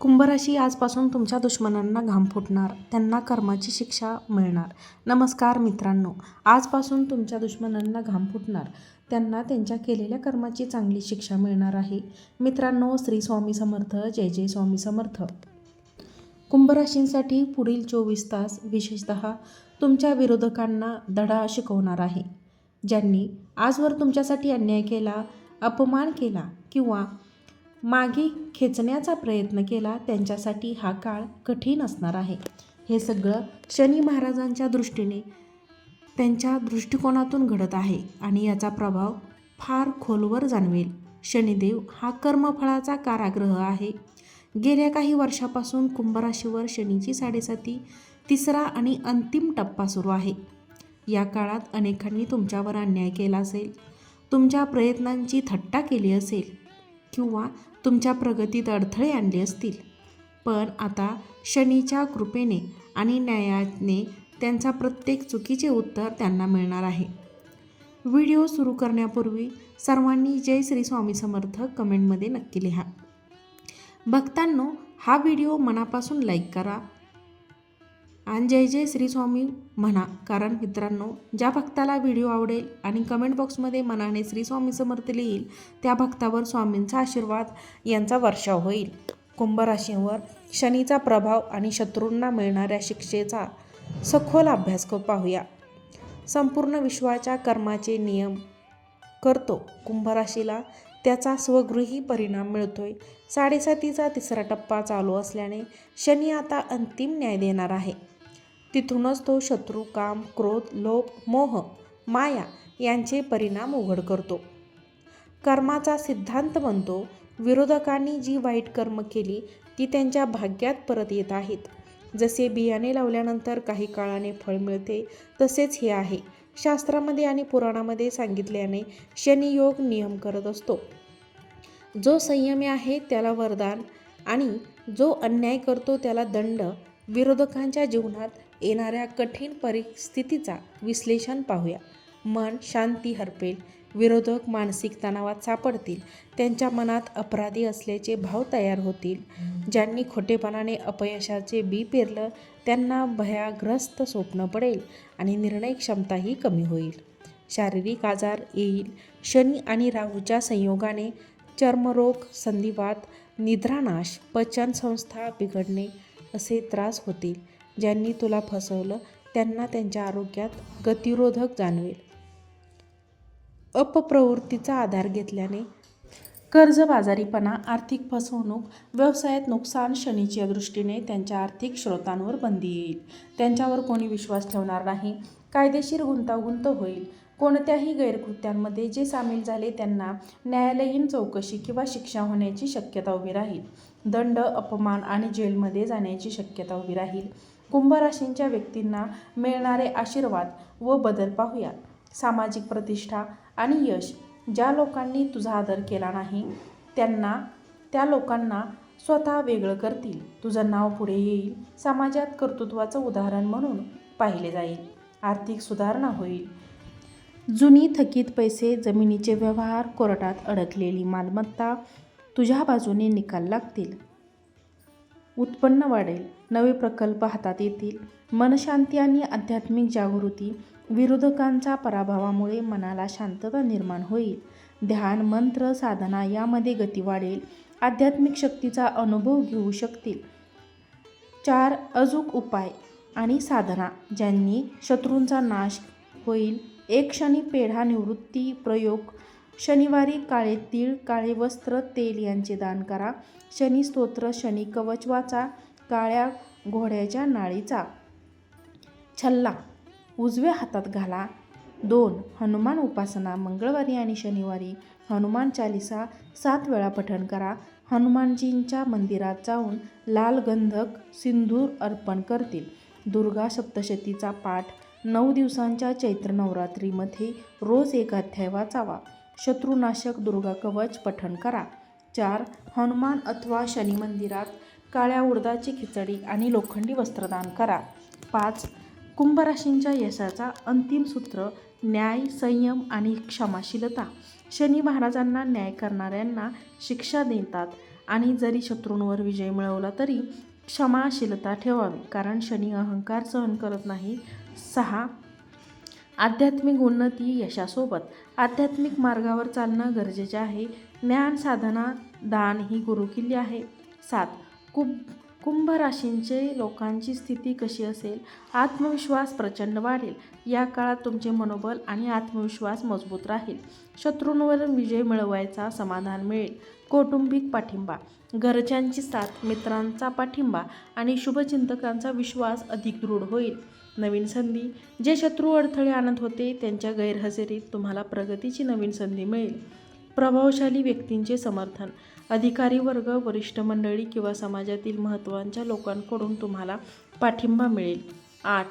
कुंभराशी आजपासून तुमच्या दुश्मनांना घाम फुटणार त्यांना कर्माची शिक्षा मिळणार. नमस्कार मित्रांनो आजपासून तुमच्या दुश्मनांना घाम फुटणार त्यांना त्यांच्या केलेल्या कर्माची चांगली शिक्षा मिळणार आहे. मित्रांनो श्री स्वामी समर्थ जय जय स्वामी समर्थ. कुंभराशींसाठी पुढील चोवीस तास विशेषत तुमच्या विरोधकांना धडा शिकवणार आहे. ज्यांनी आजवर तुमच्यासाठी अन्याय केला अपमान केला किंवा मागे खेचण्याचा प्रयत्न केला त्यांच्यासाठी हा काळ कठीण असणार आहे. हे सगळं शनी महाराजांच्या दृष्टीने त्यांच्या दृष्टिकोनातून घडत आहे आणि याचा प्रभाव फार खोलवर जाणवेल. शनिदेव हा कर्मफळाचा काराग्रह आहे. गेल्या काही वर्षापासून कुंभराशीवर शनीची साडेसाती तिसरा आणि अंतिम टप्पा सुरू आहे. या काळात अनेकांनी तुमच्यावर अन्याय केला असेल तुमच्या प्रयत्नांची थट्टा केली असेल. किंवा तुमच्या प्रगतीत अडथळे आणले असतील. पण आता शनीच्या कृपेने आणि न्यायाने त्यांचा प्रत्येक चुकीचे उत्तर त्यांना मिळणार आहे. व्हिडिओ सुरू करण्यापूर्वी सर्वांनी जय श्री स्वामी समर्थ कमेंटमध्ये नक्की लिहा. भक्तांनो हा व्हिडिओ मनापासून लाईक करा आणि जय जय श्री स्वामी म्हणा. कारण मित्रांनो ज्या भक्ताला व्हिडिओ आवडेल आणि कमेंट बॉक्समध्ये मनाने श्री स्वामी समर्थ लिहील त्या भक्तावर स्वामींचा आशीर्वाद यांचा वर्षाव होईल. कुंभराशींवर शनीचा प्रभाव आणि शत्रूंना मिळणाऱ्या शिक्षेचा सखोल अभ्यास क पाहूया. संपूर्ण विश्वाच्या कर्माचे नियम करतो. कुंभराशीला त्याचा स्वगृही परिणाम मिळतोय. साडेसातीचा तिसरा टप्पा चालू असल्याने शनी आता अंतिम न्याय देणार आहे. तिथूनच तो शत्रू काम क्रोध लोभ मोह माया यांचे परिणाम उघड करतो. कर्माचा सिद्धांत म्हणतो विरोधकांनी जी वाईट कर्म केली ती त्यांच्या भाग्यात परत येत आहेत. जसे बियाणे लावल्यानंतर काही काळाने फळ मिळते तसेच हे आहे. शास्त्रामध्ये आणि पुराणामध्ये सांगितल्याने शनियोग नियम करत असतो. जो संयमी आहे त्याला वरदान आणि जो अन्याय करतो त्याला दंड विरोधकांच्या जीवनात येणाऱ्या कठीण परिस्थितीचा विश्लेषण पाहूया. मन शांती हरपेल विरोधक मानसिक तणावात सापडतील त्यांच्या मनात अपराधी असल्याचे भाव तयार होतील. ज्यांनी खोटेपणाने अपयशाचे बी पेरलं त्यांना भयाग्रस्त स्वप्न पडेल आणि निर्णय क्षमताही कमी होईल. शारीरिक आजार येईल. शनी आणि राहूच्या संयोगाने चर्मरोग संधिवात निद्रानाश पचनसंस्था बिघडणे असे त्रास होतील. ज्यांनी तुला फसवलं त्यांना त्यांच्या आरोग्यात गतिरोधक जाणवेल. अपप्रवृत्तीचा आधार घेतल्याने कर्जबाजारीपणा आर्थिक फसवणूक व्यवसायात नुकसान शनीच्या दृष्टीने त्यांच्या आर्थिक स्रोतांवर बंदी येईल. त्यांच्यावर कोणी विश्वास ठेवणार नाही. कायदेशीर गुंतागुंत होईल. कोणत्याही गैरकृत्यांमध्ये जे सामील झाले त्यांना न्यायालयीन चौकशी किंवा शिक्षा होण्याची शक्यता उभी राहील. दंड अपमान आणि जेलमध्ये जाण्याची शक्यता उभी राहील. कुंभराशींच्या व्यक्तींना मिळणारे आशीर्वाद व बदल पाहूया. सामाजिक प्रतिष्ठा आणि यश ज्या लोकांनी तुझा आदर केला नाही त्यांना त्या लोकांना स्वतः वेगळं करतील. तुझं नाव पुढे येईल. समाजात कर्तृत्वाचं उदाहरण म्हणून पाहिले जाईल. आर्थिक सुधारणा होईल. जुनी थकीत पैसे जमिनीचे व्यवहार कोर्टात अडकलेली मालमत्ता तुझ्या बाजूने निकाल लागतील. उत्पन्न वाढेल. नवे प्रकल्प हातात येतील. मनशांती आणि आध्यात्मिक जागृती विरोधकांचा पराभवामुळे मनाला शांतता निर्माण होईल. ध्यान मंत्र साधना यामध्ये गती वाढेल. आध्यात्मिक शक्तीचा अनुभव घेऊ शकतील. चार अजूक उपाय आणि साधना ज्यांनी शत्रूंचा नाश होईल. एक क्षणी पेढा निवृत्ती प्रयोग शनिवारी काळे तीळ काळे वस्त्र तेल यांचे दान करा. शनी स्तोत्र शनी कवच वाचा. काळ्या घोड्याच्या नाळीचा छल्ला उजव्या हातात घाला. दोन हनुमान उपासना मंगळवारी आणि शनिवारी हनुमान चालिसा सात वेळा पठण करा. हनुमानजींच्या मंदिरात जाऊन लाल गंधक सिंदूर अर्पण करतील. दुर्गा सप्तशतीचा पाठ नऊ दिवसांच्या चैत्र नवरात्रीमध्ये रोज एक अध्याय वाचावा. शत्रुनाशक दुर्गा कवच पठण करा. चार हनुमान अथवा शनी मंदिरात काळ्या उडदाची खिचडी आणि लोखंडी वस्त्रदान करा. पाच कुंभराशींच्या यशाचा अंतिम सूत्र न्याय संयम आणि क्षमाशीलता. शनी महाराजांना न्याय करणाऱ्यांना शिक्षा देतात आणि जरी शत्रूंवर विजय मिळवला तरी क्षमाशीलता ठेवावी कारण शनी अहंकार सहन करत नाही. सहा आध्यात्मिक उन्नती यशासोबत आध्यात्मिक मार्गावर चालणं गरजेचे आहे. ज्ञान साधना दान ही गुरुकिल्ली आहे. सात कुंभ कुंभ राशींचे लोकांची स्थिती कशी असेल? आत्मविश्वास प्रचंड वाढेल. या काळात तुमचे मनोबल आणि आत्मविश्वास मजबूत राहील. शत्रूंवर विजय मिळवायचा समाधान मिळेल. कौटुंबिक पाठिंबा. घरच्यांची साथ मित्रांचा पाठिंबा आणि शुभचिंतकांचा विश्वास अधिक दृढ होईल. नवीन संधी. जे शत्रू अडथळे आणत होते त्यांच्या गैरहजेरीत तुम्हाला प्रगतीची नवीन संधी मिळेल. प्रभावशाली व्यक्तींचे समर्थन. अधिकारी वर्ग वरिष्ठ मंडळी किंवा समाजातील महत्त्वांच्या लोकांकडून तुम्हाला पाठिंबा मिळेल. आठ.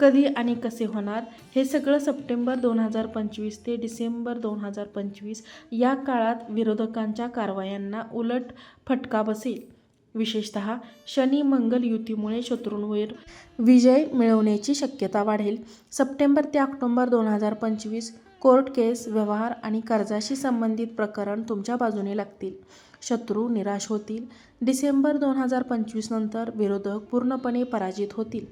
कधी आणि कसे होणार? हे सगळं सप्टेंबर दोन हजार पंचवीस ते डिसेंबर दोन हजार पंचवीस या काळात विरोधकांच्या कारवायांना उलट फटका बसेल. विशेषत शनी मंगल युतीमुळे शत्रूंवर विजय मिळवण्याची शक्यता वाढेल. सप्टेंबर ते ऑक्टोंबर दोन हजार पंचवीस कोर्ट केस व्यवहार आणि कर्जाशी संबंधित प्रकरण तुमच्या बाजूने लागतील. शत्रू निराश होतील. डिसेंबर दोन हजार पंचवीस नंतर विरोधक पूर्णपणे पराजित होतील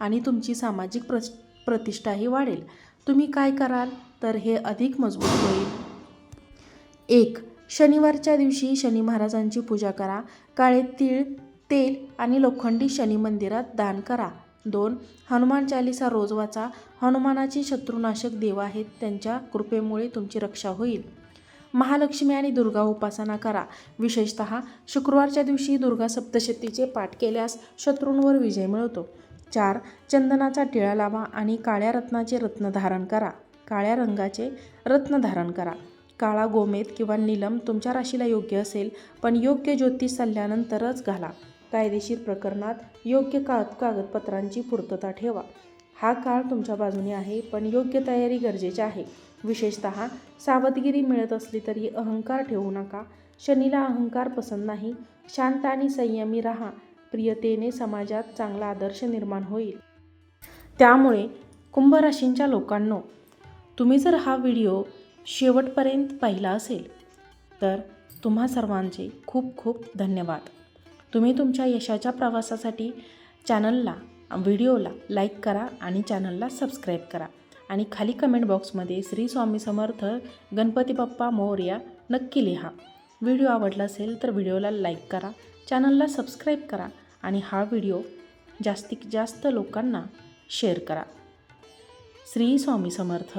आणि तुमची सामाजिक प्र प्रतिष्ठाही वाढेल. तुम्ही काय कराल? तर हे अधिक मजबूत होईल. एक शनिवारच्या दिवशी शनी महाराजांची पूजा करा. काळे तीळ तेल आणि लोखंडी शनी मंदिरात दान करा. दोन हनुमान चालिसा रोज वाचा. हनुमानाची शत्रुनाशक देव आहेत त्यांच्या कृपेमुळे तुमची रक्षा होईल. महालक्ष्मी आणि दुर्गा उपासना करा. विशेषत शुक्रवारच्या दिवशी दुर्गा सप्तशतीचे पाठ केल्यास शत्रूंवर विजय मिळतो चार चंदनाचा टिळा लावा आणि काळ्या रत्नाचे रत्न धारण करा. काळ्या रंगाचे रत्न धारण करा. काळा गोमेद किंवा नीलम तुमच्या राशीला योग्य असेल पण योग्य ज्योतिष सल्ल्यानंतरच घाला. कायदेशीर प्रकरणात योग्य का कागदपत्रांची पूर्तता ठेवा. हा काळ तुमच्या बाजूने आहे पण योग्य तयारी गरजेची आहे. विशेषत सावधगिरी मिळत असली तरी अहंकार ठेवू नका. शनीला अहंकार पसंत नाही. शांत आणि संयमी राहा. प्रियतेने समाजात चांगला आदर्श निर्माण होईल. त्यामुळे कुंभ राशींच्या लोकांनो तुम्ही जर हा व्हिडिओ शेवटपर्यंत पाहिला असेल तर तुम्हा सर्वांचे खूप खूप धन्यवाद. तुम्ही तुमच्या यशाच्या प्रवासासाठी चॅनलला व्हिडिओला लाईक करा आणि चॅनलला सबस्क्राईब करा. आणि खाली कमेंट बॉक्समध्ये श्री स्वामी समर्थ गणपती बाप्पा मौर्या नक्की लिहा. व्हिडिओ आवडला असेल तर व्हिडिओला लाईक करा चॅनलला सबस्क्राईब करा आणि हा व्हिडिओ जास्तीत जास्त लोकांना शेअर करा. श्री स्वामी समर्थ.